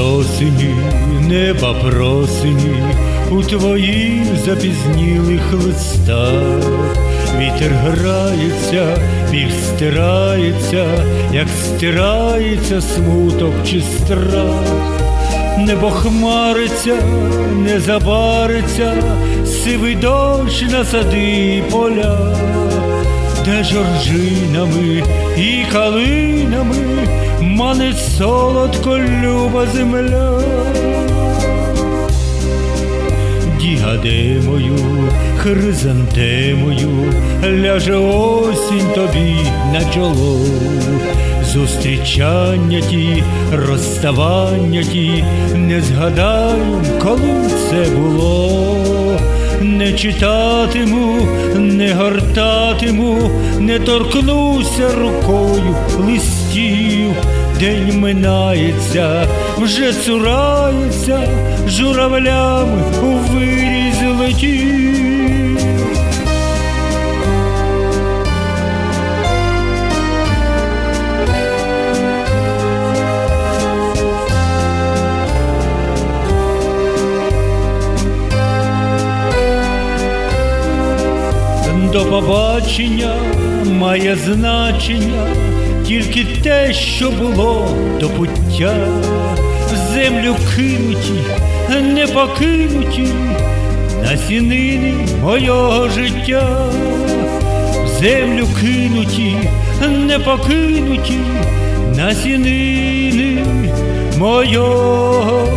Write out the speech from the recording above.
осені неба просені у твоїх запізнілих листах. Вітер грається, біль стирається, як стирається смуток чи страх. Небо хмариться, не забариться, сивий дощ на сади і поля, де жоржинами і калинами манить солодко люба земля. Діадемою, хризантемою ляже осінь тобі на чоло. Зустрічання ті, розставання ті, не згадаєм, коли це було. Читатиму, не гортатиму, не торкнуся рукою листів. День минається, вже цурається, журавлями у виріз летів. До побачення має значення тільки те, що було до пуття, в землю кинуті, не покинуті, насінини мого життя, в землю кинуті, не покинуті, насінини мого